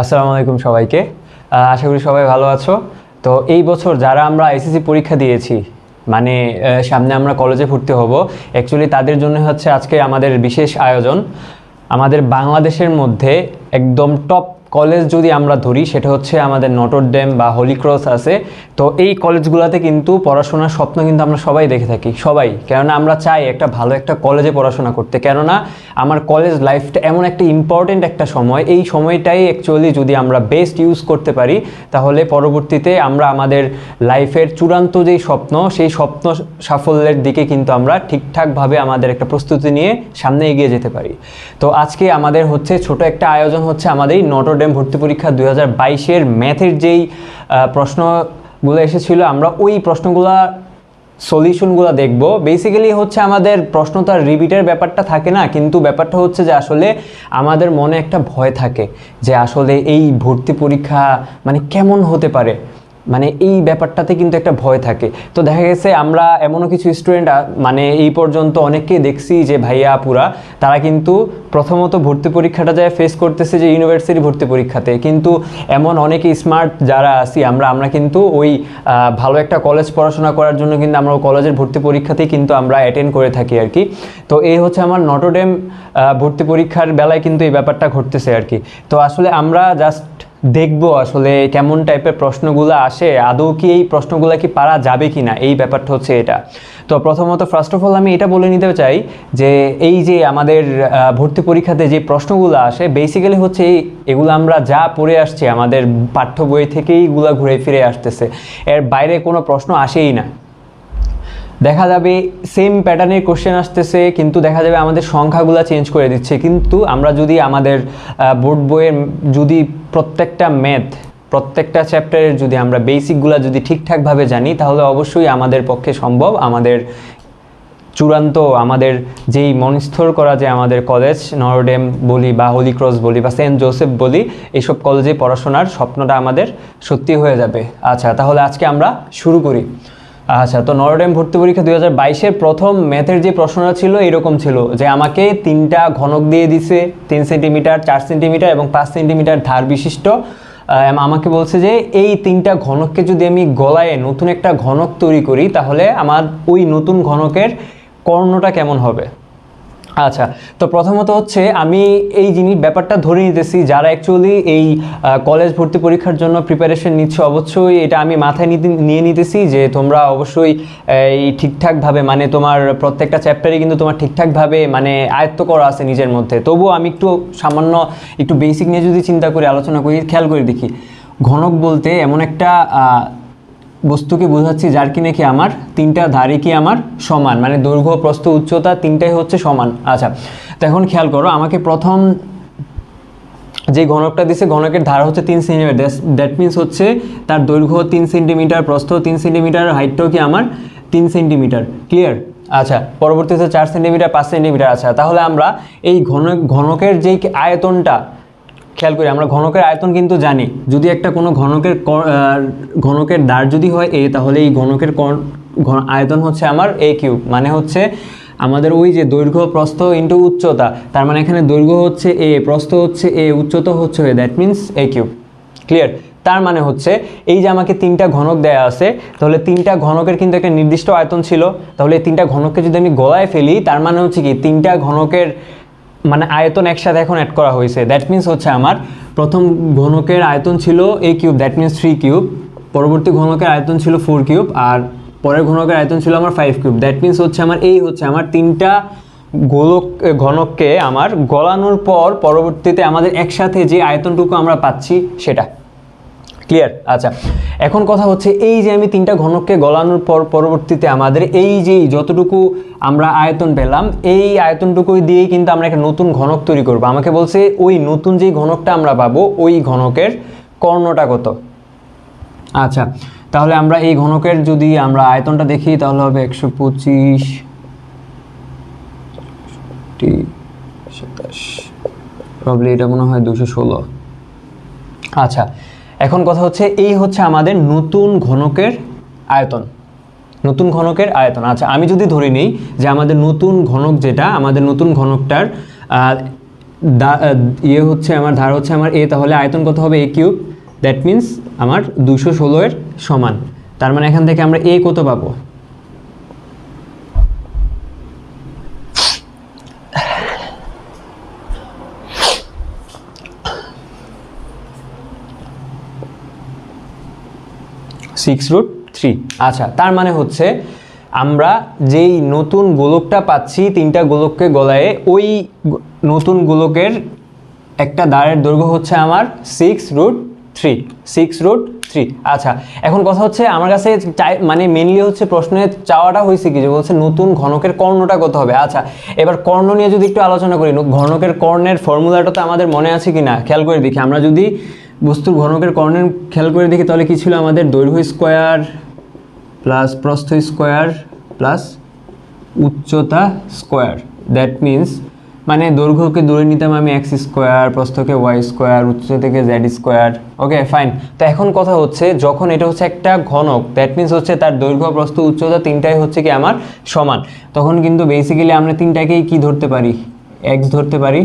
আসসালামু আলাইকুম সবাইকে। আশা করি সবাই ভালো আছো। তো এই বছর যারা আমরা এসএসসি পরীক্ষা দিয়েছি মানে সামনে আমরা কলেজে ভর্তি হব অ্যাকচুয়ালি তাদের জন্য হচ্ছে আজকে আমাদের বিশেষ আয়োজন। আমাদের বাংলাদেশের মধ্যে একদম টপ কলেজ যদি আমরা ধরি, সেটা হচ্ছে আমাদের নটর ডেম বা হলিক্রস আছে। তো এই কলেজগুলোতে কিন্তু পড়াশোনার স্বপ্ন কিন্তু আমরা সবাই দেখে থাকি, সবাই। কেননা আমরা চাই একটা ভালো একটা কলেজে পড়াশোনা করতে। কেননা আমার কলেজ লাইফটা এমন একটা ইম্পর্টেন্ট একটা সময়। এই সময়টাই অ্যাকচুয়ালি যদি আমরা বেস্ট ইউজ করতে পারি, তাহলে পরবর্তীতে আমরা আমাদের লাইফের চূড়ান্ত যেই স্বপ্ন, সেই স্বপ্ন সাফল্যের দিকে কিন্তু আমরা ঠিকঠাকভাবে আমাদের একটা প্রস্তুতি নিয়ে সামনে এগিয়ে যেতে পারি। তো আজকে আমাদের হচ্ছে ছোট একটা আয়োজন হচ্ছে আমাদের এই নটরডেম ভর্তি পরীক্ষা দুই হাজার বাইশের ম্যাথের যেই প্রশ্নগুলো এসেছিল, আমরা ওই প্রশ্নগুলা, সলিউশনগুলো দেখব। বেসিক্যালি হচ্ছে আমাদের প্রশ্ন তার রিপিটের ব্যাপারটা থাকে না, কিন্তু ব্যাপারটা হচ্ছে যে আসলে আমাদের মনে একটা ভয় থাকে যে আসলে এই ভর্তি পরীক্ষা মানে কেমন হতে পারে। মানে এই ব্যাপারটাতে কিন্তু একটা ভয় থাকে। তো দেখা গেছে আমরা এমনও কিছু স্টুডেন্ট মানে এই পর্যন্ত অনেককেই দেখছি যে ভাইয়া, আপুরা, তারা কিন্তু প্রথমত ভর্তি পরীক্ষাটা যায় ফেস করতেছে যে ইউনিভার্সিটি ভর্তি পরীক্ষাতে। কিন্তু এমন অনেকে স্মার্ট যারা আছি আমরা আমরা কিন্তু ওই ভালো একটা কলেজ পড়াশোনা করার জন্য কিন্তু আমরা কলেজের ভর্তি পরীক্ষাতেই কিন্তু আমরা অ্যাটেন্ড করে থাকি আর কি। তো এই হচ্ছে আমার নটোডেম ভর্তি পরীক্ষার বেলায় কিন্তু এই ব্যাপারটা ঘটতেছে আর কি। তো আসলে আমরা জাস্ট দেখব আসলে কেমন টাইপের প্রশ্নগুলো আসে, আদৌ কি এই প্রশ্নগুলো কি পারা যাবে কি না এই ব্যাপারটা হচ্ছে এটা। তো প্রথমত ফার্স্ট অফ অল আমি এটা বলে নিতে চাই যে, এই যে আমাদের ভর্তি পরীক্ষাতে যে প্রশ্নগুলো আসে বেসিক্যালি হচ্ছে এই, এগুলো আমরা যা পড়ে আসছি, আমাদের পাঠ্য বই থেকেই এগুলো ঘুরে ফিরে আসতেছে। এর বাইরে কোনো প্রশ্ন আসেই না। দেখা যাবে সেম প্যাটার্নের কোশ্চেন আসতেছে, কিন্তু দেখা যাবে আমাদের সংখ্যাগুলো চেঞ্জ করে দিচ্ছে। কিন্তু আমরা যদি আমাদের বোর্ড বইয়ের যদি প্রত্যেকটা ম্যাথ প্রত্যেকটা চ্যাপ্টারের যদি আমরা বেসিকগুলো যদি ঠিকঠাকভাবে জানি, তাহলে অবশ্যই আমাদের পক্ষে সম্ভব আমাদের চূড়ান্ত, আমাদের যেই মনস্থর করা যে আমাদের কলেজ নরডেম বলি বা হোলি ক্রস বলি বা সেন্ট জোসেফ বলি এইসব কলেজে পড়াশোনার স্বপ্নটা আমাদের সত্যি হয়ে যাবে। আচ্ছা তাহলে আজকে আমরা শুরু করি। আচ্ছা তো নরডেম ভর্তি পরীক্ষা দুই হাজার বাইশের প্রথম ম্যাথের যে প্রশ্নটা ছিল, এরকম ছিল যে আমাকে তিনটা ঘনক দিয়ে দিছে, তিন সেন্টিমিটার চার সেন্টিমিটার এবং পাঁচ সেন্টিমিটার ধার বিশিষ্ট। আমাকে বলছে যে এই তিনটা ঘনককে যদি আমি গলায় নতুন একটা ঘনক তৈরি করি, তাহলে আমার ওই নতুন ঘনকের কর্ণটা কেমন হবে? আচ্ছা তো প্রথমত হচ্ছে আমি এই জিনিস, ব্যাপারটা ধরে নিতেছি, যারা অ্যাকচুয়ালি এই কলেজ ভর্তি পরীক্ষার জন্য প্রিপারেশন নিচ্ছে, অবশ্যই এটা আমি মাথায় নিয়ে নিতেছি যে তোমরা অবশ্যই, এই, ঠিকঠাকভাবে মানে তোমার প্রত্যেকটা চ্যাপ্টারে কিন্তু তোমার ঠিকঠাকভাবে মানে আয়ত্ত করা আছে নিজের মধ্যে। তবুও আমি একটু সামান্য, একটু বেসিক নিয়ে যদি চিন্তা করে, আলোচনা করি, খেয়াল করে দেখি। ঘনক বলতে এমন একটা বস্তুকে বোঝাচ্ছি যার কি নাকি আমার, তিনটা ধারই কি আমার সমান মানে দৈর্ঘ্য, প্রস্থ, উচ্চতা, তিনটাই হচ্ছে সমান। আচ্ছা তো এখন খেয়াল করো, আমাকে প্রথম যে ঘনকটা দিছে, ঘনকের ধার হচ্ছে তিন সেন্টিমিটার দ্যাট মিন্স হচ্ছে তার দৈর্ঘ্য তিন সেন্টিমিটার প্রস্থ তিন সেন্টিমিটার হাইটটাও কি আমার তিন সেন্টিমিটার ক্লিয়ার আচ্ছা পরবর্তীতে চার সেন্টিমিটার পাঁচ সেন্টিমিটার আচ্ছা তাহলে আমরা এই ঘন, ঘনকের যেই আয়তনটা খেয়াল করি, আমরা ঘনকের আয়তন কিন্তু জানি। যদি একটা কোনো ঘনকের ঘনকের দাঁড় যদি হয় এ তাহলে এই ঘনকের আয়তন হচ্ছে আমার এ কিউব। মানে হচ্ছে আমাদের ওই যে দৈর্ঘ্য, প্রস্থ ইন্টু উচ্চতা, তার মানে এখানে দৈর্ঘ্য হচ্ছে এ প্রস্থ হচ্ছে এ উচ্চতা হচ্ছে A that means A cube. Clear তার মানে হচ্ছে এই যে আমাকে তিনটা ঘনক দেয়া আছে, তাহলে তিনটা ঘনকের কিন্তু একটা নির্দিষ্ট আয়তন ছিল। তাহলে এই তিনটা ঘনককে যদি আমি গলায় ফেলি, তার মানে হচ্ছে কি, তিনটা ঘনকের মানে আয়তন একসাথে এখন অ্যাড করা হয়েছে। দ্যাট মিন্স হচ্ছে আমার প্রথম ঘনকের আয়তন ছিল A cube that means three cube পরবর্তী ঘনকের আয়তন ছিল ফোর কিউব আর পরের ঘনকের আয়তন ছিল আমার ফাইভ কিউব দ্যাট মিন্স হচ্ছে আমার এই হচ্ছে আমার তিনটা গোলক ঘনককে আমার গলানোর পর পরবর্তীতে আমাদের একসাথে যে আয়তনটুকু আমরা পাচ্ছি সেটা। ক্লিয়ার আচ্ছা। এখন কথা হচ্ছে এই যে আমি তিনটা ঘনককে গলানোর পর পরবর্তীতে আমাদের এই যে যতটুকু আমরা আয়তন পেলাম, এই আয়তনটুকু দিয়েই কিন্তু আমরা একটা নতুন ঘনক তৈরি করব। আমাকে বলছে, ওই নতুন যেই ঘনকটা আমরা পাবো, ওই ঘনকের কর্ণটা কত? আচ্ছা তাহলে আমরা এই ঘনকের যদি আমরা আয়তনটা দেখি, তাহলে হবে একশো পঁচিশ সাতাশ প্রবলি এটা মনে হয় দুশো ষোলো। আচ্ছা এখন কথা হচ্ছে এই হচ্ছে আমাদের নতুন ঘনকের আয়তন। নতুন ঘনকের আয়তন। আচ্ছা আমি যদি ধরে নিই যে আমাদের নতুন ঘনক যেটা, আমাদের নতুন ঘনকটার ইয়ে হচ্ছে আমার, ধার হচ্ছে আমার এ, তাহলে আয়তন কত হবে? এ কিউব। দ্যাট মিন্স আমার দুশো ষোলোয়ের সমান। তার মানে এখান থেকে আমরা এ কত পাবো? সিক্স রুট থ্রি আচ্ছা তার মানে হচ্ছে আমরা যেই নতুন গোলকটা পাচ্ছি, তিনটা গোলককে গলায়ে, ওই নতুন গোলকের একটা দাঁড়ের দৈর্ঘ্য হচ্ছে আমার six root three six root three আচ্ছা এখন কথা হচ্ছে আমার কাছে চাই মানে মেনলি হচ্ছে প্রশ্নের চাওয়াটা হয়েছে কি? যে বলছে নতুন ঘনকের কর্ণটা কত হবে? আচ্ছা এবার কর্ণ নিয়ে যদি একটু আলোচনা করি, ঘনকের কর্ণের ফর্মুলাটা তো আমাদের মনে আছে কি না খেয়াল করে দেখি। আমরা যদি বস্তুর ঘনকের কর্ণের খেয়াল করে দেখি, তাহলে কী ছিল আমাদের দৈর্ঘ্য স্কোয়ার প্লাস প্রস্থ স্কোয়ার প্লাস উচ্চতা স্কোয়ার? দ্যাট মিন্স মানে দৈর্ঘ্যকে দূরে নিতাম আমি এক্স স্কোয়ার, প্রস্থকে ওয়াই স্কোয়ার উচ্চতা থেকে জেড স্কোয়ার। ওকে ফাইন তো এখন কথা হচ্ছে, যখন এটা হচ্ছে একটা ঘনক দ্যাট মিন্স হচ্ছে তার দৈর্ঘ্য, প্রস্থ, উচ্চতা তিনটাই হচ্ছে কি আমার সমান। তখন কিন্তু বেসিক্যালি আমরা তিনটাকেই কি ধরতে পারি? এক্স ধরতে পারি?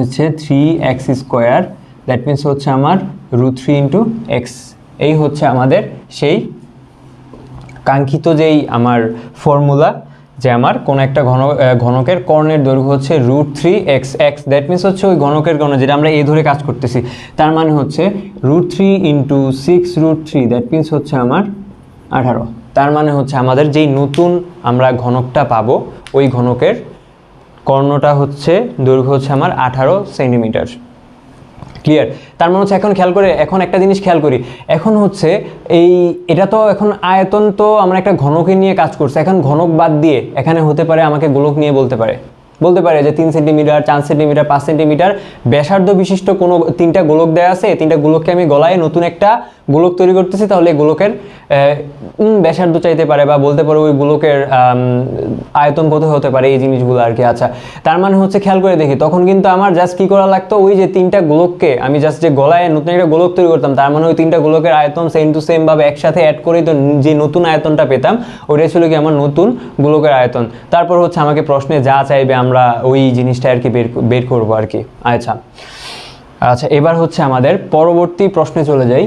হচ্ছে three X square that means হচ্ছে আমার রুট থ্রি ইন্টু এক্স এই হচ্ছে আমাদের সেই কাঙ্ক্ষিত যেই আমার ফর্মুলা যে আমার কোন একটা ঘন ঘনকের কর্ণের দৈর্ঘ্য হচ্ছে root three X X that means হচ্ছে ওই ঘনকের গণ যেটা আমরা এ ধরে কাজ করতেছি। তার মানে হচ্ছে root three into six root three that means হচ্ছে আমার আঠারো। তার মানে হচ্ছে আমাদের যেই নতুন আমরা ঘনকটা পাবো, ওই ঘনকের কর্ণটা হচ্ছে দৈর্ঘ্য হচ্ছে আমার আঠারো সেন্টিমিটার। ক্লিয়ার তার মনে হচ্ছে এখন খেয়াল করে, এখন একটা জিনিস খেয়াল করি। এখন হচ্ছে এই, এটা তো এখন আয়তন তো আমরা একটা ঘনকে নিয়ে কাজ করছে। এখন ঘনক বাদ দিয়ে এখানে হতে পারে আমাকে গোলক নিয়ে বলতে পারে। বলতে পারে যে তিন সেন্টিমিটার চার সেন্টিমিটার পাঁচ সেন্টিমিটার ব্যাসার্ধ বিশিষ্ট কোনো তিনটা গোলক দেওয়া আছে। তিনটা গোলককে আমি গলায় নতুন একটা গোলক তৈরি করতেছি। তাহলে গোলকের ব্যাসার্ধ চাইতে পারে বা বলতে পারে ওই গোলকের আয়তন কত হতে পারে এই জিনিসগুলো আর কি। আচ্ছা তার মানে হচ্ছে খেয়াল করে দেখি, তখন কিন্তু আমার জাস্ট কি করা লাগতো? ওই যে তিনটা গোলককে আমি জাস্ট যে গলায় নতুন একটা গোলক তৈরি করতাম, তার মানে ওই তিনটা গোলকের আয়তন সেম টু সেম ভাবে একসাথে অ্যাড করেই তো যে নতুন আয়তনটা পেতাম, ওইটাই ছিল কি আমার নতুন গোলকের আয়তন। তারপর হচ্ছে আমাকে প্রশ্নে যা চাইবে আমরা ওই জিনিসটা আর কি বের বের করব আর কি। আচ্ছা। আচ্ছা এবার হচ্ছে আমাদের পরবর্তী প্রশ্নে চলে যাই।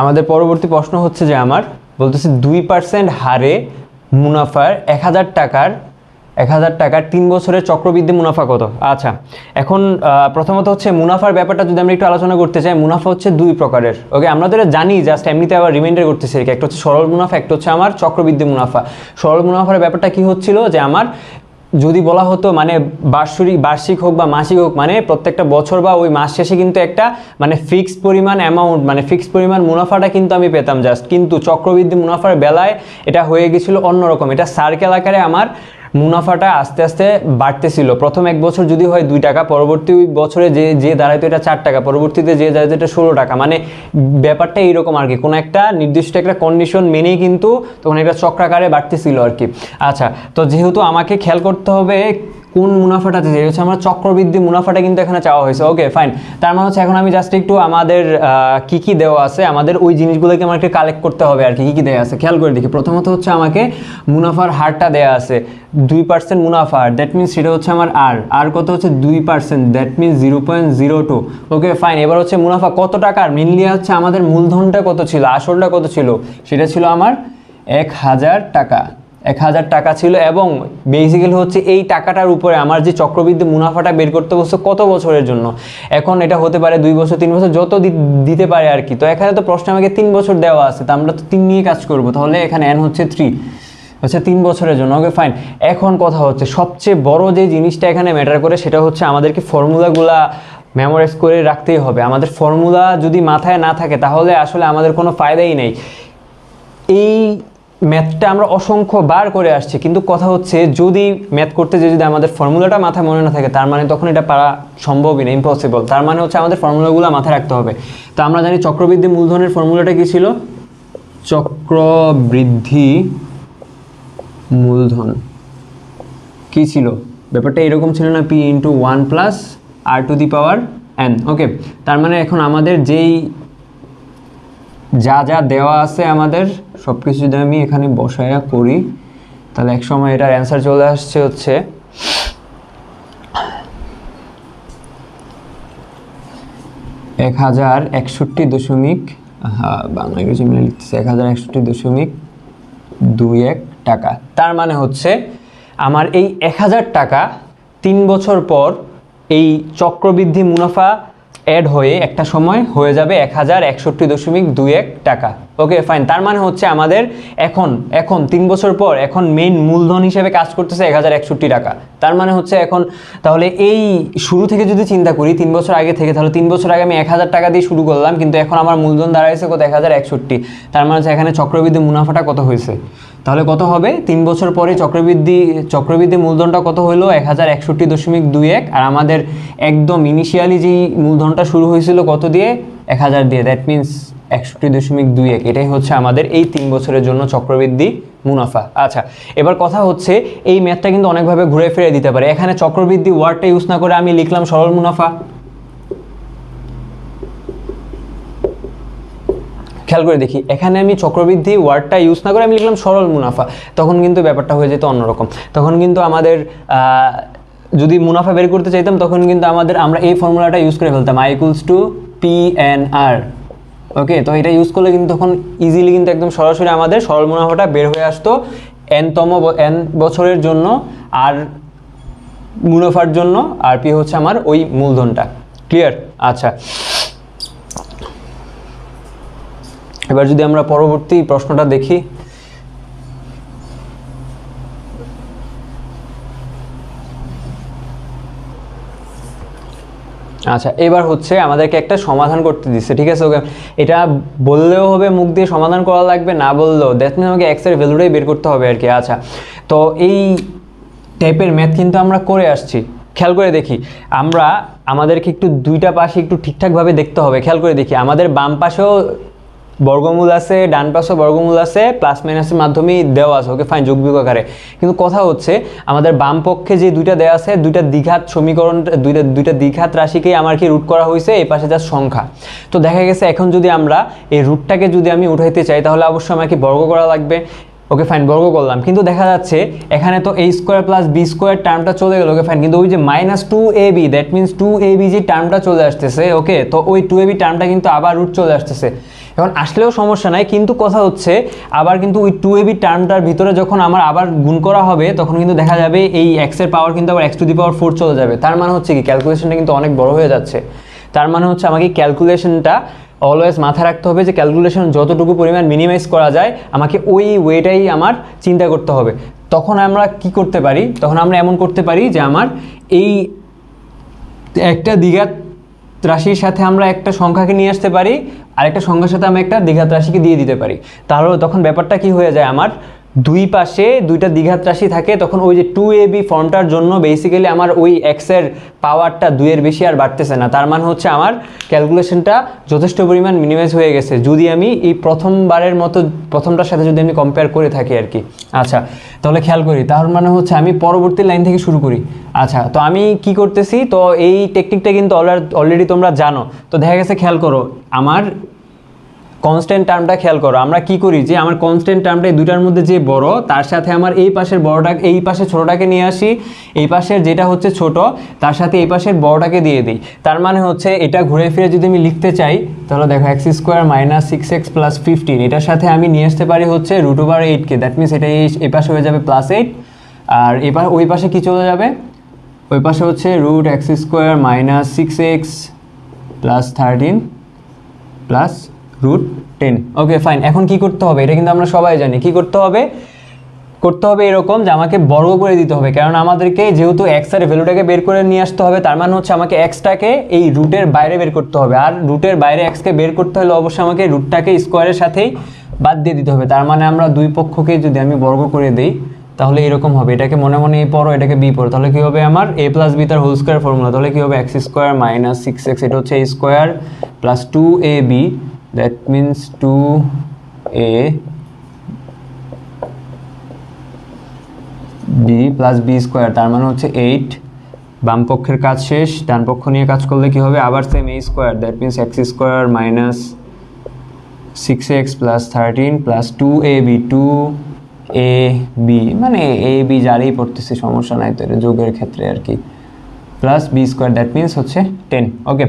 আমাদের পরবর্তী প্রশ্ন হচ্ছে যে আমার, বলতেছে দুই পার্সেন্ট হারে মুনাফার এক হাজার টাকার এক হাজার টাকার তিন বছরের চক্রবৃদ্ধি মুনাফা কত? আচ্ছা এখন প্রথমত হচ্ছে মুনাফার ব্যাপারটা যদি আমরা একটু আলোচনা করতে চাই মুনাফা হচ্ছে দুই প্রকারের। ওকে আমরা তো জানি জাস্ট এমনিতে আবার রিমাইন্ডার করতেছি আর কি। একটা হচ্ছে সরল মুনাফা, একটা হচ্ছে আমার চক্রবৃদ্ধি মুনাফা। সরল মুনাফার ব্যাপারটা কি হচ্ছিল? যে আমার, যদি বলা হতো মানে বার্ষিক বার্ষিক হোক বা মাসিক হোক মানে প্রত্যেকটা বছর বা ওই মাস শেষে কিন্তু একটা মানে ফিক্সড পরিমাণ অ্যামাউন্ট মানে ফিক্সড পরিমাণ মুনাফাটা কিন্তু আমি পেতাম জাস্ট কিন্তু চক্রবৃদ্ধি মুনাফার বেলায় এটা হয়ে গেছিল অন্যরকম এটা সার্কেল আকারে আমার মুনাফাটা আস্তে আস্তে বাড়তেছিল। প্রথম এক বছর যদি হয় দুই টাকা, পরবর্তী বছরে যে যে দাঁড়াইতো এটা চার টাকা, পরবর্তীতে যে দাঁড়াইতো এটা ষোলো টাকা। মানে ব্যাপারটা এইরকম আর কি, কোনো একটা নির্দিষ্ট একটা কন্ডিশন মেনেই কিন্তু তখন এটা চক্রাকারে বাড়তেছিল আর কি। আচ্ছা তো যেহেতু আমাকে খেয়াল করতে হবে কোন মুনাফাটা যে হচ্ছে আমার চক্রবৃদ্ধি মুনাফাটা কিন্তু এখানে চাওয়া হয়েছে। ওকে ফাইন তার মানে হচ্ছে এখন আমি জাস্ট একটু আমাদের কি কি দেওয়া আছে, আমাদের ওই জিনিসগুলোকে আমার একটু কালেক্ট করতে হবে আর কি, কী কি দেওয়া আছে। খেয়াল করে দেখি। প্রথমত হচ্ছে আমাকে মুনাফার হারটা দেওয়া আছে। দুই পার্সেন্ট মুনাফা, আর দ্যাট মিনস সেটা হচ্ছে আমার আর আর কত হচ্ছে? দুই percent that means zero point zero two okay fine এবার হচ্ছে মুনাফা কত টাকার মেনলি হচ্ছে আমাদের মূলধনটা কত ছিল? আসলটা কত ছিল? সেটা ছিল আমার এক হাজার টাকা। এক হাজার টাকা ছিল এবং বেসিক্যালি হচ্ছে এই টাকাটার উপরে আমার যে চক্রবৃদ্ধি মুনাফাটা বের করতে বসছে কত বছরের জন্য? এখন এটা হতে পারে দুই বছর, তিন বছর, যত দিতে পারে আর কি। তো এখানে তো প্রশ্ন আমাকে তিন বছর দেওয়া আছে, তো আমরা তো তিন নিয়ে কাজ করব, তাহলে এখানে এন হচ্ছে থ্রি হচ্ছে তিন বছরের জন্য ওকে ফাইন এখন কথা হচ্ছে, সবচেয়ে বড় যে জিনিসটা এখানে ম্যাটার করে সেটা হচ্ছে আমাদেরকে ফর্মুলাগুলা মেমোরাইজ করে রাখতেই হবে। আমাদের ফর্মুলা যদি মাথায় না থাকে, তাহলে আসলে আমাদের কোনো ফায়দাই নেই। এই ম্যাথটা আমরা অসংখ্য বার করে আসছি, কিন্তু কথা হচ্ছে যদি ম্যাথ করতে যে যদি আমাদের ফর্মুলাটা মাথায় মনে না থাকে, তার মানে তখন এটা পারা সম্ভবই না ইম্পসিবল তার মানে হচ্ছে আমাদের ফর্মুলাগুলো মাথায় রাখতে হবে। তো আমরা জানি চক্রবৃদ্ধি মূলধনের ফর্মুলাটা কী ছিল? চক্রবৃদ্ধি মূলধন। কি ছিল? ব্যাপারটা এরকম ছিল না P into one plus R to the power N okay তার মানে এখন আমাদের যেই যা যা দেওয়া আছে আমাদের সব কিছু যদি আমি এখানে বসায়া করি, তাহলে এক সময় এটার অ্যান্সার চলে আসছে হচ্ছে, এক হাজার একষট্টি দশমিক হ্যাঁ বাংলা ইংরেজি মিলে লিখতেছে, এক হাজার একষট্টি দশমিক দুই এক টাকা। তার মানে হচ্ছে, আমার এই এক হাজার টাকা তিন বছর পর এই চক্রবৃদ্ধি মুনাফা অ্যাড হয়ে একটা সময় হয়ে যাবে এক হাজার একষট্টি দশমিক দুই এক টাকা। ওকে ফাইন তার মানে হচ্ছে আমাদের এখন এখন, তিন বছর পর এখন মেইন মূলধন হিসেবে কাজ করতেছে এক হাজার একষট্টি টাকা। তার মানে হচ্ছে এখন, তাহলে এই শুরু থেকে যদি চিন্তা করি, তিন বছর আগে থেকে, তাহলে তিন বছর আগে আমি এক হাজার টাকা দিয়ে শুরু করলাম, কিন্তু এখন আমার মূলধন দাঁড়াইছে কত? এক হাজার একষট্টি। তার মানে হচ্ছে এখানে চক্রবৃদ্ধি মুনাফাটা কত হয়েছে? তাহলে কত হবে? তিন বছর পরে চক্রবৃদ্ধি চক্রবৃদ্ধি মূলধনটা কত হলো? এক হাজার একষট্টি দশমিক দুই এক। আর আমাদের একদম ইনিশিয়ালি যেই মূলধনটা শুরু হয়েছিল কত দিয়ে? এক হাজার দিয়ে। দ্যাট মিন্স একষট্টি দশমিক দুই এক। এটাই হচ্ছে আমাদের এই তিন বছরের জন্য চক্রবৃদ্ধি মুনাফা। আচ্ছা এবার কথা হচ্ছে এই ম্যাথটা কিন্তু অনেকভাবে ঘুরে ফিরে দিতে পারে। এখানে চক্রবৃদ্ধি ওয়ার্ডটা ইউজ না করে আমি লিখলাম সরল মুনাফা। খেয়াল করে দেখি। এখানে আমি চক্রবৃদ্ধি ওয়ার্ডটা ইউজ না করে আমি লিখলাম সরল মুনাফা। তখন কিন্তু ব্যাপারটা হয়ে যেত অন্যরকম। তখন কিন্তু আমাদের যদি মুনাফা বের করতে চাইতাম, তখন কিন্তু আমাদের, আমরা এই ফর্মুলাটা ইউজ করে ফেলতাম। I equals to P N R okay তো এটা ইউজ করলে কিন্তু তখন ইজিলি কিন্তু একদম সরাসরি আমাদের সরল মুনাফাটা বের হয়ে আসতো। এনতম এন বছরের জন্য আর মুনাফার জন্য। আর পি হচ্ছে আমার ওই মূলধনটা। ক্লিয়ার আচ্ছা। এবার যদি আমরা পরবর্তী প্রশ্নটা দেখি। আচ্ছা এবার হচ্ছে আমাদেরকে একটা সমাধান করতে দিচ্ছে, ঠিক আছে? ওকে, এটা বললেও হবে, মুখ দিয়ে সমাধান করা লাগবে, না বললেও দ্যাট মিন আমাকে এক্সের ভ্যালুটাই বের করতে হবে আর কি আচ্ছা। তো এই টাইপের ম্যাথ কিন্তু আমরা করে আসছি। খেয়াল করে দেখি, আমরা আমাদেরকে একটু দুইটা পাশে একটু ঠিকঠাকভাবে দেখতে হবে, খেয়াল করে দেখি, আমাদের বাম পাশেও বর্গমূল আছে, ডান পাশেও বর্গমূল আছে প্লাস মাইনাসের মাধ্যমেই দেওয়া আছে। ওকে ফাইন যোগ আকারে। কিন্তু কথা হচ্ছে, আমাদের বাম পক্ষে যে দুইটা দেওয়া আছে, দুইটা দ্বিঘাত সমীকরণ, দুইটা দুইটা দ্বিঘাত রাশিকেই আমার কি রুট করা হয়েছে? এই পাশে যা সংখ্যা। তো দেখা গেছে, এখন যদি আমরা এই রুটটাকে যদি আমি উঠাইতে চাই, তাহলে অবশ্যই আমাকে বর্গ করা লাগবে? ওকে ফাইন বর্গ করলাম। কিন্তু দেখা যাচ্ছে, এখানে তো A square plus B square টার্মটা চলে গেল। ওকে ফাইন কিন্তু ওই যে minus two A B that means two A B যে টার্মটা চলে আসতেছে, ওকে, তো ওই টু এ বি টার্মটা কিন্তু আবার রুট চলে আসতেছে। এখন আসলেও সমস্যা নাই, কিন্তু কথা হচ্ছে আবার কিন্তু ওই টু এ বি টার্মটার ভিতরে যখন আমার আবার গুণ করা হবে, তখন কিন্তু দেখা যাবে এই এক্সের পাওয়ার কিন্তু আবার X to the power four চলে যাবে। তার মানে হচ্ছে কি ক্যালকুলেশনটা কিন্তু অনেক বড় হয়ে যাচ্ছে। তার মানে হচ্ছে আমাকে ক্যালকুলেশনটা অলওয়েজ মাথায় রাখতে হবে যে ক্যালকুলেশন যতটুকু পরিমাণ মিনিমাইজ করা যায়, আমাকে ওই ওয়েটাই আমার চিন্তা করতে হবে। তখন আমরা কি করতে পারি? তখন আমরা এমন করতে পারি যে আমার এই একটা দ্বিঘাত রাশির সাথে আমরা একটা সংখ্যাকে নিয়ে আসতে পারি আর একটা সংখ্যার সাথে আমি একটা দীঘাত রাশিকে দিয়ে দিতে পারি। তাহলে তখন ব্যাপারটা কি হয়ে যায় আমার? দুই পাশে দুইটা দ্বিঘাত রাশি থাকে, তখন ওই যে টু এ বি ফর্মটার জন্য বেসিক্যালি আমার ওই এক্সের পাওয়ারটা দুইয়ের বেশি আর বাড়তেছে না। তার মানে হচ্ছে আমার ক্যালকুলেশনটা যথেষ্ট পরিমাণ মিনিমাইজ হয়ে গেছে। যদি আমি এই প্রথমবারের মতো, প্রথমটার সাথে যদি আমি কম্পেয়ার করে থাকি আর কি। আচ্ছা তাহলে খেয়াল করি। তার মানে হচ্ছে আমি পরবর্তী লাইন থেকে শুরু করি। আচ্ছা তো আমি কি করতেছি? তো এই টেকনিকটা কিন্তু অলরেডি তোমরা জানো। তো দেখা গেছে, খেয়াল করো, আমার কনস্ট্যান্ট টার্মটা খেয়াল করো। আমরা কি করি যে, আমার কনস্ট্যান্ট টার্মটা এই দুটার মধ্যে যে বড়, তার সাথে আমার এই পাশের বড়টা, এই পাশে ছোটটাকে নিয়ে আসি। এই পাশের যেটা হচ্ছে ছোট, তার সাথে এই পাশের বড়টাকে দিয়ে দিই। তার মানে হচ্ছে এটা ঘুরে ফিরে যদি আমি লিখতে চাই, তাহলে দেখো X square minus six X plus fifteen এটার সাথে আমি নিয়ে আসতে পারি হচ্ছে রুট ওভার এইটকে দ্যাট মিনস এটা এই এই পাশে হয়ে যাবে প্লাস এইট আর এবার ওই পাশে কি চলে যাবে? ওই পাশে হচ্ছে root X square minus six X plus thirteen plus root ten okay fine এখন কি করতে হবে? এটা কিন্তু আমরা সবাই জানি। কি করতে হবে? করতে হবে এরকম যে আমাকে বর্গ করে দিতে হবে। কারণ আমাদেরকে যেহেতু এক্সের ভ্যালুটাকে বের করে নিয়ে আসতে হবে, তার মানে হচ্ছে আমাকে এক্সটাকে এই রুটের বাইরে বের করতে হবে। আর রুটের বাইরে এক্সকে বের করতে হলে অবশ্যই আমাকে রুটটাকে স্কোয়ারের সাথেই বাদ দিয়ে দিতে হবে। তার মানে আমরা দুই পক্ষকে যদি আমি বর্গ করে দিই, তাহলে এরকম হবে। এটাকে মনে মনে এই পড়ো, এটাকে বি পড়ো। তাহলে কি হবে আমার? এ প্লাস বি তার হোল স্কোয়ার ফর্মুলা তাহলে কি হবে? X square minus six X এটা হচ্ছে A square plus two A B means two A B plus B square তার মানে হচ্ছে এইট বাম পক্ষের কাজ শেষ, ডান পক্ষ নিয়ে কাজ করলে কি হবে? আবার same A square that means X square minus six X plus thirteen plus two A B two A B মানে এ বি যারই পড়তেছে, সমস্যা নাই তো, এটা যোগের ক্ষেত্রে আর কি। Plus B square that means হচ্ছে টেন ওকে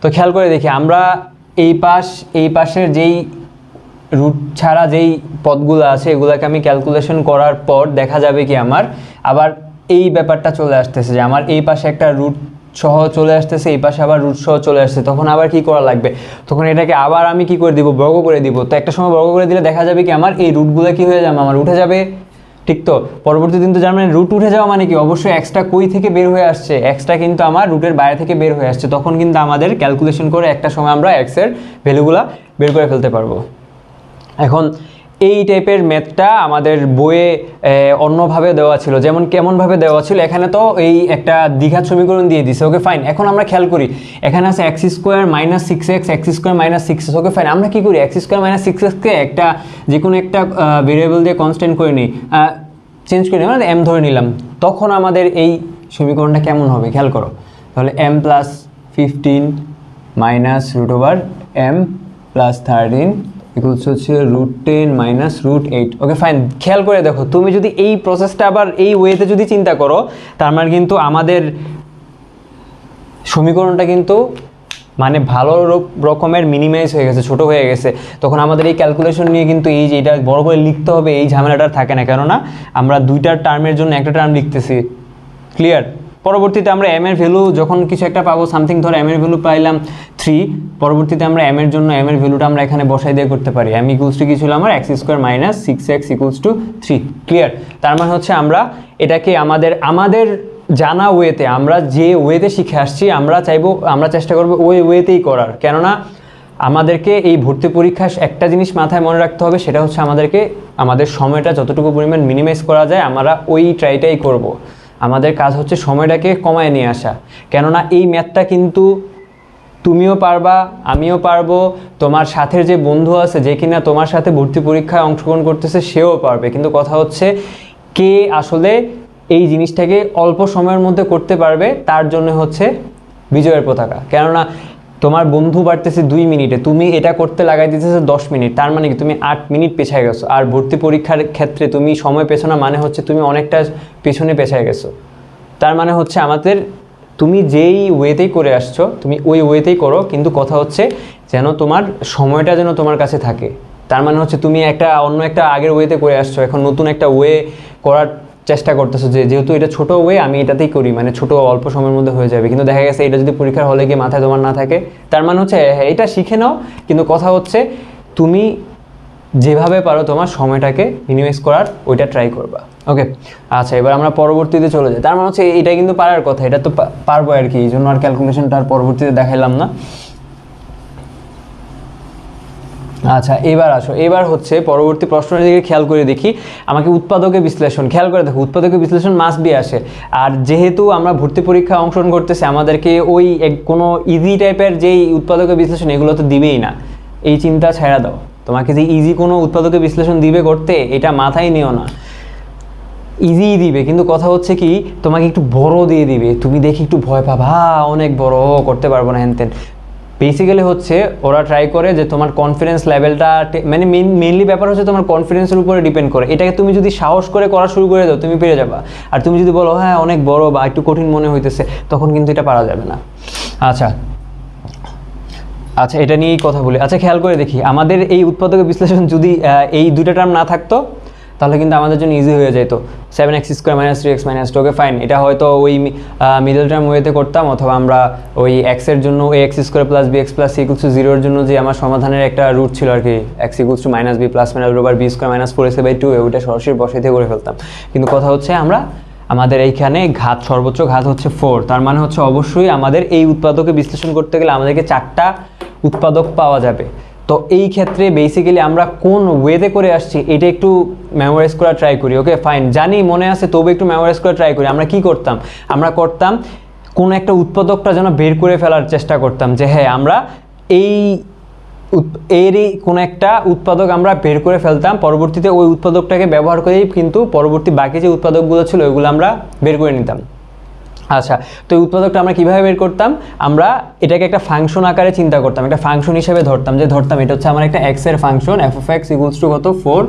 তো খেয়াল করে দেখি, আমরা এই পাশ, এই পাশের যেই রুট ছাড়া যেই পদগুলো আছে, এগুলোকে আমি ক্যালকুলেশন করার পর দেখা যাবে কি আমার, আবার এই ব্যাপারটা চলে আসতেছে যে আমার এই পাশে একটা রুট সহ চলে আসতেছে, এই পাশে আবার রুট সহ চলে আসছে তখন আবার কি করা লাগবে? তখন এটাকে আবার আমি কি করে দিব? বর্গ করে দিব। তো একটা সময় বর্গ করে দিলে দেখা যাবে কি আমার এই রুটগুলো কি হয়ে যাবে? আমার উঠে যাবে ঠিক তো? পরবর্তী দিন তো যার মানে রুট উঠে যাওয়া মানে কি? অবশ্যই এক্সট্রা কই থেকে বের হয়ে আসছে? এক্সট্রা কিন্তু আমার রুটের বাইরে থেকে বের হয়ে আসছে। তখন কিন্তু আমাদের ক্যালকুলেশন করে একটা সময় আমরা এক্সের ভ্যালুগুলা বের করে ফেলতে পারব। এখন এই টাইপের ম্যাথটা আমাদের বইয়ে অন্যভাবে দেওয়া ছিল। যেমন কেমনভাবে দেওয়া ছিল, এখানে তো এই একটা দ্বিঘাত সমীকরণ দিয়ে দিছে। ওকে ফাইন এখন আমরা খেয়াল করি, এখানে আছে X square minus six X X square minus six X okay fine আমরা কী করি? এক্স স্কোয়ার মাইনাস সিক্স এক্সকে একটা যে কোনো একটা ভেরিয়েবল দিয়ে কনস্ট্যান্ট করে নিই। চেঞ্জ করে নিই মানে এম ধরে নিলাম। তখন আমাদের এই সমীকরণটা কেমন হবে? খেয়াল করো। তাহলে M plus fifteen minus root over M plus thirteen equals হচ্ছে root ten minus root eight okay fine খেয়াল করে দেখো, তুমি যদি এই প্রসেসটা আবার এই ওয়েতে যদি চিন্তা করো, তার মানে কিন্তু আমাদের সমীকরণটা কিন্তু মানে ভালো রক- রকমের মিনিমাইজ হয়ে গেছে, ছোট হয়ে গেছে। তখন আমাদের এই ক্যালকুলেশন নিয়ে কিন্তু এই যে এটা বড় করে লিখতে হবে, এই ঝামেলাটা থাকে না। কেননা আমরা দুইটার টার্মের জন্য একটা টার্ম লিখতেছি। ক্লিয়ার পরবর্তীতে আমরা এম এর ভ্যালু যখন কিছু একটা পাবো সামথিং ধর এম এর ভ্যালু পাইলাম থ্রি পরবর্তীতে আমরা এম এর জন্য এম এর ভ্যালুটা আমরা এখানে বসাই দিয়ে করতে পারি। এম ইকুলস টু কি ছিল আমার? X square minus six X equals to three clear তার মানে হচ্ছে আমরা এটাকে আমাদের আমাদের জানা ওয়েতে আমরা যে ওয়েতে শিখে আসছি, আমরা চাইব, আমরা চেষ্টা করব ওই ওয়েতেই করার। কেননা আমাদেরকে এই ভর্তি পরীক্ষা একটা জিনিস মাথায় মনে রাখতে হবে, সেটা হচ্ছে আমাদেরকে, আমাদের সময়টা যতটুকু পরিমাণ মিনিমাইজ করা যায়, আমরা ওই ট্রাইটাই করব। আমাদের কাজ হচ্ছে সময়টাকে কমায় নিয়ে আসা। কেননা এই ম্যাথটা কিন্তু তুমিও পারবা, আমিও পারব, তোমার সাথে যে বন্ধু আছে যে কিনা তোমার সাথে ভর্তি পরীক্ষায় অংশগ্রহণ করতেছে, সেও পারবে। কিন্তু কথা হচ্ছে কে আসলে এই জিনিসটাকে অল্প সময়ের মধ্যে করতে পারবে, তার জন্য হচ্ছে বিজয়ের পতাকা। কেননা তোমার বন্ধু বাড়তেছে দুই মিনিটে, তুমি এটা করতে লাগাই দিতেছে দশ মিনিট, তার মানে কি তুমি আট মিনিট পেছায় গেছো। আর ভর্তি পরীক্ষার ক্ষেত্রে তুমি সময় পেছানো মানে হচ্ছে তুমি অনেকটা পেছনে পেছায় গেছো। তার মানে হচ্ছে আমাদের, তুমি যেই ওয়েতেই করে আসছো, তুমি ওই ওয়েতেই করো, কিন্তু কথা হচ্ছে যেন তোমার সময়টা যেন তোমার কাছে থাকে। তার মানে হচ্ছে তুমি একটা অন্য একটা আগের ওয়েতে করে আসছো, এখন নতুন একটা ওয়ে করার চেষ্টা করতেছো যে যেহেতু এটা ছোট ওয়ে আমি এটাতেই করি মানে ছোট অল্প সময়ের মধ্যে হয়ে যাবে। কিন্তু দেখা গেছে এটা যদি পরীক্ষার হলে গিয়ে মাথায় তোমার না থাকে তার মানে হচ্ছে হ্যাঁ, এটা শিখে নাও কিন্তু কথা হচ্ছে তুমি যেভাবে পারো তোমার সময়টাকে মিনিমাইজ করার ওইটা ট্রাই করবা। ওকে আচ্ছা এবার আমরা পরবর্তীতে চলে যাই। তার মানে হচ্ছে এটা কিন্তু পারার কথা এটা তো পারব আর কি এই জন্য আর ক্যালকুলেশনটা আর পরবর্তীতে দেখাইলাম না। আচ্ছা এবার আসো। এবার হচ্ছে পরবর্তী প্রশ্নের দিকে খেয়াল করে দেখি। আমাকে উৎপাদকের বিশ্লেষণ, খেয়াল করে দেখো উৎপাদকের বিশ্লেষণ মাস বি আসে। আর যেহেতু আমরা ভর্তি পরীক্ষায় অংশগ্রহণ করতেছি, আমাদেরকে ওই কোনো ইজি টাইপের যেই উৎপাদকের বিশ্লেষণ, এগুলো তো দিবেই না। এই চিন্তা ছেড়া দাও। তোমাকে যে ইজি কোনো উৎপাদকের বিশ্লেষণ দিবে করতে, এটা মাথায় নিও না। ইজিই দিবে, কিন্তু কথা হচ্ছে কি, তোমাকে একটু বড় দিয়ে দিবে। তুমি দেখি একটু ভয় পাবা অনেক বড়, করতে পারব না হ্যান বেসিক্যালি হচ্ছে ওরা ট্রাই করে যে তোমার কনফিডেন্স লেভেলটা মানে মেনলি ব্যাপার হচ্ছে তোমার কনফিডেন্সের উপরে ডিপেন্ড করে। এটাকে তুমি যদি সাহস করে করা শুরু করে দাও, তুমি পেরে যাবা। আর তুমি যদি বলো হ্যাঁ অনেক বড় বা একটু কঠিন মনে হইতেছে, তখন কিন্তু এটা পারা যাবে না। আচ্ছা। আচ্ছা এটা নিয়েই কথা বলি। আচ্ছা খেয়াল করে দেখি। আমাদের এই উৎপাদকের বিশ্লেষণ যদি এই দুইটা টার্ম না থাকতো তাহলে কিন্তু আমাদের জন্য ইজি হয়ে যেত seven X square minus three X minus okay fine এটা হয়তো ওই মিডল টার্ম ওয়েতে করতাম অথবা আমরা ওই এক্সের জন্য ওই X square plus B X plus equals to জিরোর জন্য যে আমার সমাধানের একটা রুট ছিল আর কি X equals to minus B plus minus over B square minus four X by two ওইটা সরাসরি বসাইতে করে ফেলতাম। কিন্তু কথা হচ্ছে আমরা, আমাদের এইখানে ঘাত, সর্বোচ্চ ঘাত হচ্ছে ফোর তার মানে হচ্ছে অবশ্যই আমাদের এই উৎপাদকে বিশ্লেষণ করতে গেলে আমাদেরকে চারটা উৎপাদক পাওয়া যাবে। তো এই ক্ষেত্রে বেসিক্যালি আমরা কোন ওয়েতে করে আসছি, এটা একটু মেমোরাইজ করা ট্রাই করি ওকে ফাইন জানি, মনে আছে, তবু একটু মেমোরাইজ করা ট্রাই করি। আমরা কি করতাম? আমরা করতাম, কোন একটা উৎপাদকটা যেন বের করে ফেলার চেষ্টা করতাম যে হ্যাঁ আমরা এই এরই কোনো একটা উৎপাদক আমরা বের করে ফেলতাম, পরবর্তীতে ওই উৎপাদকটাকে ব্যবহার করেই কিন্তু পরবর্তী বাকি যে উৎপাদকগুলো ছিল, ওইগুলো আমরা বের করে নিতাম। আচ্ছা তো এই উৎপাদকটা আমরা কীভাবে বের করতাম? আমরা এটাকে একটা ফাংশন আকারে চিন্তা করতাম, একটা ফাংশন হিসেবে ধরতাম, যে ধরতাম, এটা হচ্ছে আমার একটা এক্সের function F of X equals to কত? Four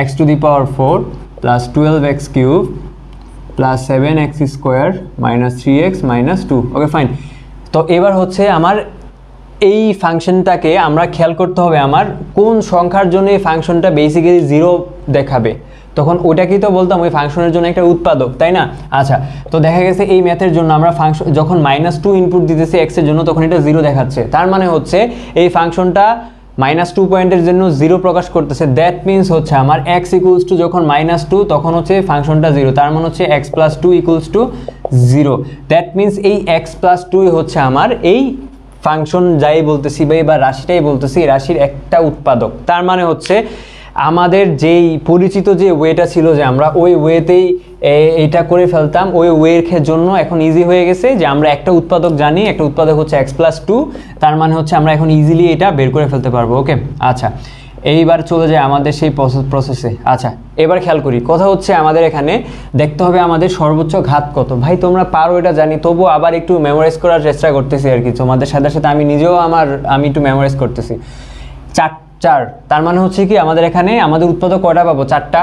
X to the power four plus twelve X cube plus seven X square minus three X minus two okay fine তো এবার হচ্ছে আমার এই ফাংশনটাকে আমরা খেয়াল করতে হবে আমার কোন সংখ্যার জন্য এই ফাংশনটা বেসিক্যালি জিরো দেখাবে। তখন ওটাকেই তো বলতাম ওই ফাংশনের জন্য একটা উৎপাদক, তাই না? আচ্ছা তো দেখা গেছে এই ম্যাথের জন্য আমরা ফাংশন যখন মাইনাস টু ইনপুট দিতেছি এক্সের জন্য, তখন এটা জিরো দেখাচ্ছে। তার মানে হচ্ছে এই ফাংশনটা মাইনাস টু পয়েন্টের জন্য জিরো প্রকাশ করতেছে। দ্যাট মিনস হচ্ছে আমার এক্স ইকুয়ালস টু যখন মাইনাস টু তখন হচ্ছে ফাংশনটা জিরো তার মানে হচ্ছে X plus two equals to zero that means এই এক্স প্লাস টুই হচ্ছে আমার এই ফাংশন যাই বলতেছি বা রাশিটাই বলতেছি রাশির একটা উৎপাদক। তার মানে হচ্ছে আমাদের যেই পরিচিত যে ওয়েটা ছিল যে আমরা ওই ওয়েতেই এটা করে ফেলতাম, ওই ওয়ের জন্য এখন ইজি হয়ে গেছে যে আমরা একটা উৎপাদক জানি, একটা উৎপাদক হচ্ছে এক্স প্লাস টু তার মানে হচ্ছে আমরা এখন ইজিলি এটা বের করে ফেলতে পারব ওকে আচ্ছা এইবার চলে যায় আমাদের সেই প্রসেসে আচ্ছা এবার খেয়াল করি, কথা হচ্ছে আমাদের এখানে দেখতে হবে আমাদের সর্বোচ্চ ঘাত কত। ভাই, তোমরা পারো এটা জানি তবু আবার একটু মেমোরাইজ করার চেষ্টা করতেছি আর কি। তোমাদের সাথে সাথে আমি নিজেও আমার, আমি একটু মেমোরাইজ করতেছি। চার চার, তার মানে হচ্ছে কি আমাদের এখানে আমাদের উৎপাদক কয়টা পাবো? চারটা।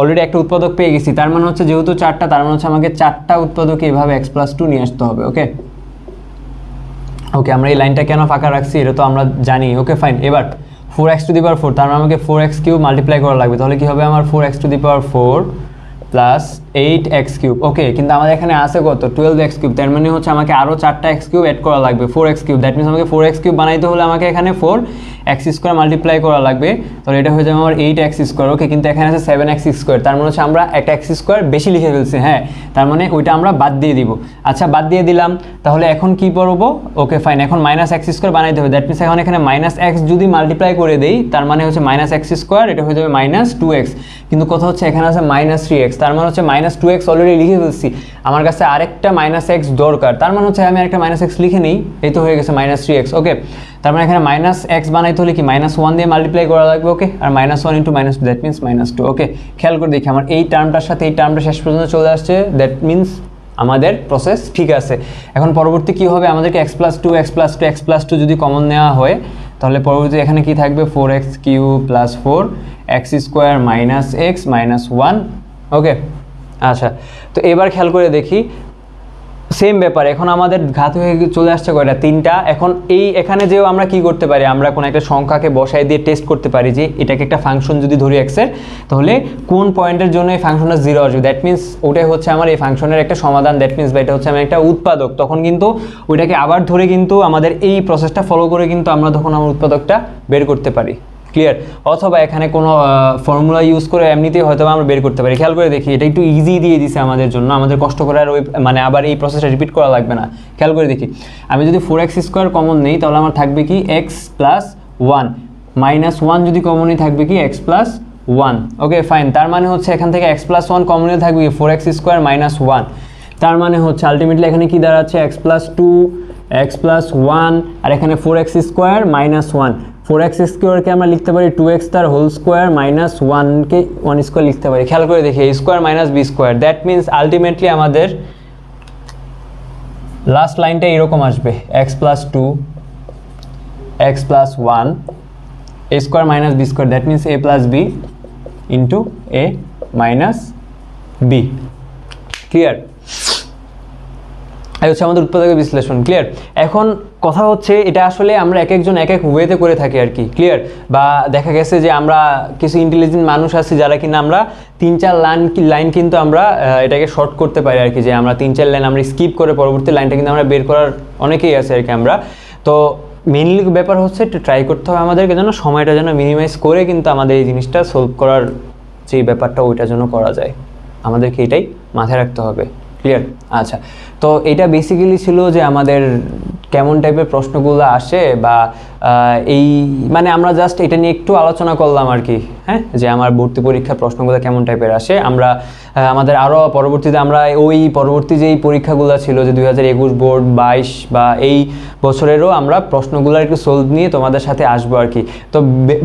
অলরেডি একটা উৎপাদক পেয়ে গেছি। তার মানে হচ্ছে যেহেতু চারটা, তার মানে হচ্ছে আমাকে চারটা উৎপাদক এভাবে এক্স প্লাস টু নিয়ে আসতে হবে ওকে ওকে আমরা এই লাইনটা কেন ফাঁকা রাখছি এটা তো আমরা জানি। ওকে ফাইন এবার four X to the power four তার মানে আমাকে ফোর এক্স কিউব মাল্টিপ্লাই করা লাগবে। তাহলে কি হবে আমার four X to the power four plus eight X cube okay কিন্তু আমাদের এখানে আছে কত? টুয়েলভ এক্স কিউব তার মানে হচ্ছে আমাকে আরও চারটা এক্স কিউব অ্যাড করা লাগবে four X cube that means আমাকে ফোর এক্স কিউব বানাইতে হলে আমাকে এখানে ফোর এক্স স্কোয়ার মাল্টিপ্লাই করা লাগবে। তাহলে এটা হয়ে যাবে আমার এইট এক্স স্কোয়ার ওকে কিন্তু এখানে আছে সেভেন এক্স স্কোয়ার তার মানে হচ্ছে আমরা একটা এক্স স্কোয়ার বেশি লিখে ফেলছি হ্যাঁ? তার মানে ওইটা আমরা বাদ দিয়ে দিব। আচ্ছা বাদ দিয়ে দিলাম। তাহলে এখন কি করব ওকে ফাইন এখন মাইনাস এক্স স্কোয়ার বানাইতে হবে। দ্যাট মিনস এখন এখানে মাইনাস এক্স যদি মাল্টিপ্লাই করে দেই, তার মানে হচ্ছে মাইনাস এক্স স্কোয়ার এটা হয়ে যাবে মাইনাস টু এক্স কিন্তু কথা হচ্ছে এখানে আছে মাইনাস থ্রি এক্স তার মানে হচ্ছে মাইনাস টু এক্স অলরেডি লিখে ফেলছি। আমার কাছে আরেকটা মাইনাস এক্স দরকার। তার মানে হচ্ছে আমি আরেকটা মাইনাস এক্স লিখে নিই। এই তো হয়ে গেছে মাইনাস থ্রি এক্স ওকে তার মানে এখানে মাইনাস এক্স বানাইতে হলে কি মাইনাস ওয়ান দিয়ে মাল্টিপ্লাই করা লাগবে okay R minus one into minus that means minus two okay খেয়াল করে দেখি, আমার এই টার্মটার সাথে এই টার্মটা শেষ পর্যন্ত চলে আসছে দ্যাট মিনস আমাদের প্রসেস ঠিক আছে। এখন পরবর্তী কি হবে? আমাদেরকে x plus two x plus two x plus two যদি কমন নেওয়া হয়, তাহলে পরবর্তী এখানে কি থাকবে? Four x cube plus four x square minus x minus one okay আচ্ছা তো এবার খেয়াল করে দেখি সেম ব্যাপার, এখন আমাদের ঘাত হয়ে চলে আসছে কয়টা? তিনটা। এখন এই, এখানে যেও আমরা কি করতে পারি? আমরা কোনো একটা সংখ্যাকে বসাই দিয়ে টেস্ট করতে পারি যে এটাকে একটা ফাংশন যদি ধরি এক্সের তাহলে কোন পয়েন্টের জন্য এই ফাংশনটা জিরো আসবে? দ্যাট মিনস ওটাই হচ্ছে আমার এই ফাংশনের একটা সমাধান। দ্যাট মিনস বা এটা হচ্ছে আমার একটা উৎপাদক। তখন কিন্তু ওইটাকে আবার ধরে কিন্তু আমাদের এই প্রসেসটা ফলো করে কিন্তু আমরা তখন আমার উৎপাদকটা বের করতে পারি। ক্লিয়ার অথবা এখানে কোনো ফর্মুলা ইউজ করে এমনিতেই হয়তো আমরা বের করতে পারি। খেয়াল করে দেখি, এটা একটু ইজি দিয়ে দিছে আমাদের জন্য। আমাদের কষ্ট করে আর ওই মানে আবার এই প্রসেসটা রিপিট করা লাগবে না। খেয়াল করে দেখি। আমি যদি ফোর এক্স স্কোয়ার কমন নেই, তাহলে আমার থাকবে কি x plus one minus one যদি কমনই থাকবে কি x plus one okay fine তার মানে হচ্ছে এখান থেকে এক্স প্লাস ওয়ান কমনই থাকবে কি four x square minus one তার মানে হচ্ছে আলটিমেটলি এখানে কি দাঁড়াচ্ছে? X plus two x plus one আর এখানে four x square minus one four x স্কোয়ারকে আমরা লিখতে পারি টু এক্স তার হোল স্কোয়ার মাইনাস ওয়ানকে ওয়ান স্কোয়ার লিখতে পারি। খেয়াল করে দেখি square minus b square that means ultimately আমাদের লাস্ট লাইনটা এরকম আসবে x plus two x plus one a square minus b square that means a plus b into a minus b clear এই হচ্ছে আমাদের উৎপাদকের বিশ্লেষণ ক্লিয়ার এখন কথা হচ্ছে, এটা আসলে আমরা এক একজন এক এক ওয়েতে করে থাকি আর কি ক্লিয়ার বা দেখা গেছে যে আমরা কিছু ইন্টেলিজেন্ট মানুষ আছি যারা কিনা আমরা তিন চার লাইন লাইন কিন্তু আমরা এটাকে শর্ট করতে পারি আর কি, যে আমরা তিন চার লাইন আমরা স্কিপ করে পরবর্তী লাইনটা কিন্তু আমরা বের করার অনেকেই আছে আর কি আমরা। তো মেনলি ব্যাপার হচ্ছে, একটু ট্রাই করতে হবে আমাদেরকে যেন সময়টা যেন মিনিমাইজ করে কিন্তু আমাদের এই জিনিসটা সলভ করার যে ব্যাপারটা, ওইটা যেন করা যায়। আমাদেরকে এটাই মাথায় রাখতে হবে ক্লিয়ার আচ্ছা তো এটা বেসিক্যালি ছিল যে আমাদের কেমন টাইপের প্রশ্নগুলো আসে বা এই মানে আমরা জাস্ট এটা নিয়ে একটু আলোচনা করলাম আর কি হ্যাঁ? যে আমার ভর্তি পরীক্ষার প্রশ্নগুলো কেমন টাইপের আসে। আমরা আমাদের আরও পরবর্তীতে আমরা ওই পরবর্তী যেই পরীক্ষাগুলো ছিল যে দুই হাজার একুশ বোর্ড বাইশ বা এই বছরেরও আমরা প্রশ্নগুলো একটু সলভ নিয়ে তোমাদের সাথে আসব আর কি। তো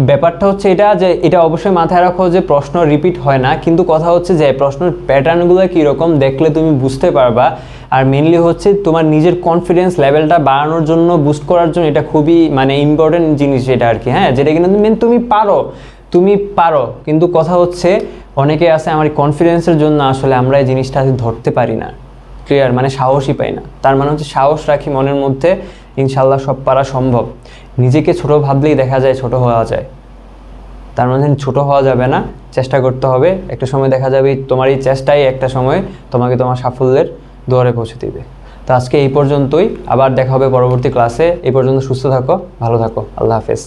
ব্যাপারটা হচ্ছে এটা যে এটা অবশ্যই মাথায় রাখো যে প্রশ্ন রিপিট হয় না, কিন্তু কথা হচ্ছে যে প্রশ্নের প্যাটার্নগুলো কীরকম দেখলে তুমি বুঝতে পারবা। আর মেনলি হচ্ছে তোমার নিজের কনফিডেন্স লেভেলটা বাড়ানোর জন্য বুস্ট করার জন্য এটা খুবই মানে ইম্পর্টেন্ট জিনিস এটা আর কি। হ্যাঁ যেটা কিন্তু মেন তুমি পারো তুমি পারো। কিন্তু কথা হচ্ছে, অনেকে আছে আমার কনফিডেন্সের জন্য আসলে আমরা এই জিনিসটা ধরতে পারি না। ক্লিয়ার মানে সাহসই পাই না। তার মানে হচ্ছে সাহস রাখি মনের মধ্যে ইনশাল্লাহ সব পারা সম্ভব। নিজেকে ছোট ভাবলেই দেখা যায় ছোট হওয়া যায়। তার মানে ছোট হওয়া যাবে না, চেষ্টা করতে হবে। একটা সময় দেখা যাবে তোমার এই চেষ্টাই একটা সময় তোমাকে তোমার সাফল্যের দুয়ারে পৌঁছে দিবে। তো আজকে এই পর্যন্তই। আবার দেখা হবে পরবর্তী ক্লাসে এই পর্যন্ত সুস্থ থাকো, ভালো থাকো। আল্লাহ হাফেজ।